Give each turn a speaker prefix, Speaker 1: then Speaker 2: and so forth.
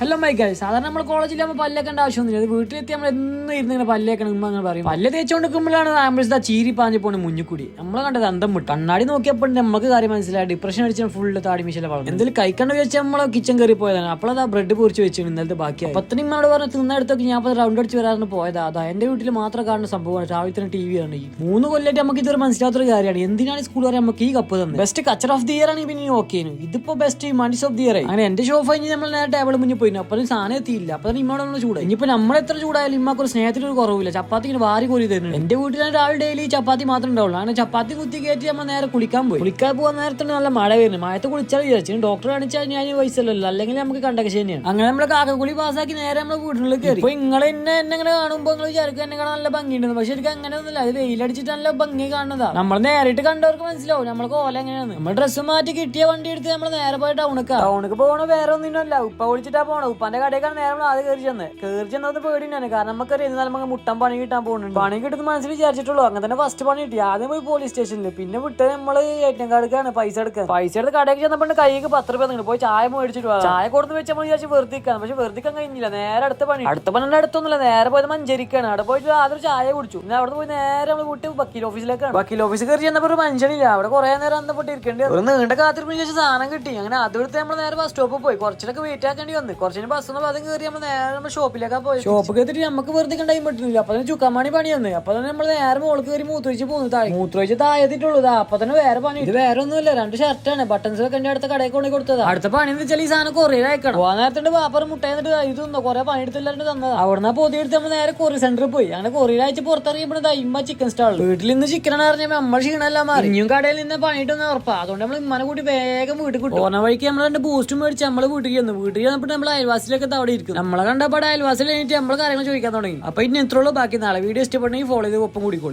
Speaker 1: Hello my guys സാധാരണ നമ്മൾ കോളേജിൽ നമ്മൾ പല്ലേക്കേണ്ട ആവശ്യമൊന്നുമില്ല. അത് വീട്ടിലെത്തി നമ്മൾ എന്ന് ഇരുന്ന് ഇങ്ങനെ പല്ലേക്കണം ഉമ്മ അങ്ങനെ പറയും. പല്ല് തേച്ചുകൊണ്ട് നിൽക്കുമ്പോഴാണ് ആംബുലൻസ് ആ ചീരി പാഞ്ഞു പോണ മുന്നിക്കൂടി നമ്മൾ കണ്ടത് അന്തം വിട്ടു കണ്ണാടി നോക്കിയപ്പോൾ നമുക്ക് കാര്യം മനസ്സിലായി. ഡിപ്രഷൻ അടിച്ച ഫുള്ള് താടി മിശല വളർന്നു എന്തെങ്കിലും കഴിക്കണ്ട വിചാരിച്ചാൽ നമ്മളെ കിച്ചൺ കയറി പോയതാണ്. അപ്പോഴത് ആ ബ്രെഡ് പൊറിച്ച് വെച്ചു ഇന്നലത്തെ ബാക്കി അപ്പൊ അത്രയും നമ്മളോട് പറഞ്ഞ് തിന്നെടുത്തൊക്കെ ഞാൻ അപ്പോൾ റൗണ്ട് അടിച്ച് വരാറിന് പോയതാ. അതാ എന്റെ വീട്ടിൽ മാത്രം കാണുന്ന സംഭവമാണ്. രാവിലെ തന്നെ ടി വി ആണ് ഈ മൂന്ന് കൊല്ലമായിട്ട് നമുക്ക് ഇതൊരു മനസ്സിലാത്തൊരു കാര്യമാണ്. എന്തിനാണ് സ്കൂൾ വരെ നമുക്ക് ഈ കപ്പ് തന്നെ best catcher of the year ആണെങ്കിൽ പിന്നെ ഓക്കെ ഇതിപ്പോ best monies of the year ആയി. അങ്ങനെ എന്റെ ഷോ കഴിഞ്ഞ് നമ്മൾ നേരെ ടേബിൾ മുന്നിൽ പോയി. അപ്പൊ സാധനം എത്തിയില്ല. അപ്പൊ ഇമ്മോടെ നമ്മൾ ചൂട് ഇനിയിപ്പോ നമ്മൾ എത്ര ചൂടായാലും ഇമ്മക്ക് ഒരു സ്നേഹത്തിന് ഒരു കുറവില്ല. ചപ്പാത്തി ഇങ്ങനെ വാരി കോരി തരുന്നുണ്ട്. എന്റെ വീട്ടിലാണ് രാവിലെ ഡെയിലി ചപ്പാത്തി മാത്രമേ ഉണ്ടാവുള്ളൂ. അങ്ങനെ ചപ്പാത്തി കുത്തി കയറ്റി നമ്മൾ നേരെ കുളിക്കാൻ പോയി. കുളിക്കാൻ പോകാൻ നേരത്തെ നല്ല മഴ വരുന്നത് മഴത്ത് കുളിച്ചാൽ വിചാരിച്ചു. ഡോക്ടർ കാണിച്ചാൽ ഞാൻ പൈസല്ലോ അല്ലെങ്കിൽ നമുക്ക് കണ്ടൊക്കെ ശരിയാണ്. അങ്ങനെ നമ്മളെ കാക്കക്കുളി പാസ്സാക്കി നേരെ നമ്മളെ വീട്ടിലേക്ക് കയറി. ഇപ്പൊ നിങ്ങൾ എന്നെ എന്നെ ഇങ്ങനെ കാണുമ്പോൾ നിങ്ങൾ വിചാരിക്കും എന്നെ കാണാൻ നല്ല ഭംഗിയുണ്ടെന്ന്. പക്ഷെ എനിക്ക് അങ്ങനെ ഒന്നുമില്ല. അത് വെയിലടിച്ചിട്ട് നല്ല ഭംഗി കാണുന്നതാ. നമ്മൾ നേരിട്ട് കണ്ടവർക്ക് മനസ്സിലാവും. നമ്മളെ കോല എങ്ങനെയാണ് നമ്മൾ ഡ്രസ്സ് മാറ്റി കിട്ടിയ വണ്ടി എടുത്ത് നമ്മൾ നേരെ പോയി ടൗണിക്ക് ടൗണിക്ക് പോകണ വേറെ ഒന്നിനല്ല ഉപ്പ വിളിച്ചിട്ടാ പോണ? ഉപ്പാന്റെ കടയൊക്കെ നേരെ ആദ്യം കയറി ചെന്ന്. കയറി ചെന്നത് പേടി തന്നെയാണ് കാരണം നമുക്ക് എന്നാൽ നമുക്ക് മുട്ടൻ പണി കിട്ടാൻ പോകുന്നുണ്ട്. പണി കിട്ടുന്ന മനസ്സിൽ വിചാരിച്ചിട്ടുള്ളൂ. അങ്ങനെ തന്നെ ഫസ്റ്റ് പണി കിട്ടി. ആദ്യം പോയി പോലീസ് സ്റ്റേഷനിൽ പിന്നെ വിട്ട് നമ്മൾ എ ടി എം കാർഡൊക്കെയാണ് പൈസ എടുക്കാൻ. പൈസ എടുത്ത് കടയ്ക്ക് ചെന്നപ്പോൾ കൈക്ക് പത്ത് രൂപ നിങ്ങൾ പോയി ചായ മേടിച്ചിട്ട്. ചായ കൊടുത്ത് വെച്ച് നമ്മൾ വിചാരിച്ച് വെറുതിക്കാൻ പക്ഷെ വെറുതിക്കാൻ കഴിഞ്ഞില്ല. നേരെ അടുത്ത പണി. അടുത്ത പണിന്റെ അടുത്തൊന്നുമില്ല. നേരെ പോയത് മഞ്ചരിക്കാണ്. അവിടെ പോയിട്ട് ആദ്യം ചായ കുടിച്ചു. പിന്നെ അവിടെ പോയി നേരെ നമ്മൾ വിട്ട് വക്കീൽ ഓഫീസിലേക്കാണ്. വക്കീൽ ഓഫീസിൽ കയറി ചെന്നപ്പോൾ ഒരു മനുഷ്യനില്ല. അവിടെ കുറെ നേരം അന്തപ്പെട്ട് ഇരിക്കേണ്ടി. ഒരു നീണ്ട കാത്തിരിപ്പിന് ശേഷം സാധനം കിട്ടി. അങ്ങനെ അതെടുത്ത് നമ്മൾ നേരെ ബസ് സ്റ്റോപ്പിൽ പോയി. കുറച്ചിലൊക്കെ വെയിറ്റ് ആക്കേണ്ടി വന്നു. കുറച്ചിന് ബസ് അതും കയറി നമ്മൾ നേരെ നമ്മൾ ഷോപ്പിലേക്കാ പോയി ഷോപ്പ് കയറിയിട്ട് നമുക്ക് വെറുതെ ടൈം പറ്റുന്നില്ല അപ്പൊ തന്നെ ചുക്കാമണി പണി തന്നെ അപ്പൊ തന്നെ നമ്മൾ നേരെ മോൾക്ക് കയറി മൂത്രയിച്ച് പോകുന്നു താഴെ മൂത്രയിച്ച് താഴെത്തിട്ടുള്ളൂ അപ്പൊ തന്നെ വേറെ പണി ഇത് വേറെ ഒന്നുമില്ല. രണ്ട് ഷർട്ടാണ് ബട്ടൺസ് ഒക്കെ എന്റെ അടുത്ത കടയിൽ കൊണ്ടു കൊടുത്തത്. അടുത്ത പണി എന്ന് വെച്ചാൽ ഈ സാധനം കൊറിയർ അയക്കണം. പോകാൻ നേരത്തെ പാപ്പർ മുട്ടയെന്നിട്ട് ഇത് തന്നോ. കുറെ പണി എടുത്തില്ലാണ്ട് തന്നത്. അവിടുന്ന് പൊതി എടുത്ത് നമ്മൾ നേരെ കൊറിയർ സെന്ററിൽ പോയി. അങ്ങനെ കൊറിയർ അയച്ച് പുറത്തിറങ്ങിയപ്പോൾ ഇമ്മ ചിക്കൻ സ്റ്റാൾ വീട്ടിൽ നിന്ന് ചിക്കൻ അറിഞ്ഞാൽ നമ്മൾ ക്ഷീണമെല്ലാം മാറി. ഇനിയും കടയിൽ നിന്ന് പണിയിട്ടൊന്നും ഉറപ്പാ. അതുകൊണ്ട് നമ്മൾ ഇമ്മനെ കൂട്ടി വേഗം വീട്ടിൽ കിട്ടും ഓണ വഴിക്ക് നമ്മൾ രണ്ട് ബൂസ്റ്റും മേടിച്ച് നമ്മൾ വീട്ടിൽ ചെന്നു. വീട്ടിൽ ചെന്നപ്പോൾ നമ്മൾ അയൽവാസിലൊക്കെ അവിടെ ഇരിക്കും നമ്മളെ കണ്ടപ്പോൾ അയൽവാസിൽ കഴിഞ്ഞിട്ട് നമ്മൾ കാര്യങ്ങൾ ചോദിക്കാൻ തുടങ്ങി. അപ്പൊ ഇനി എത്രയുള്ളൂ ബാക്കി? നാളെ വീഡിയോ ഇഷ്ടപ്പെട്ടെങ്കിൽ ഫോളോ ചെയ്ത് ഒപ്പം കൂടിക്കോളി.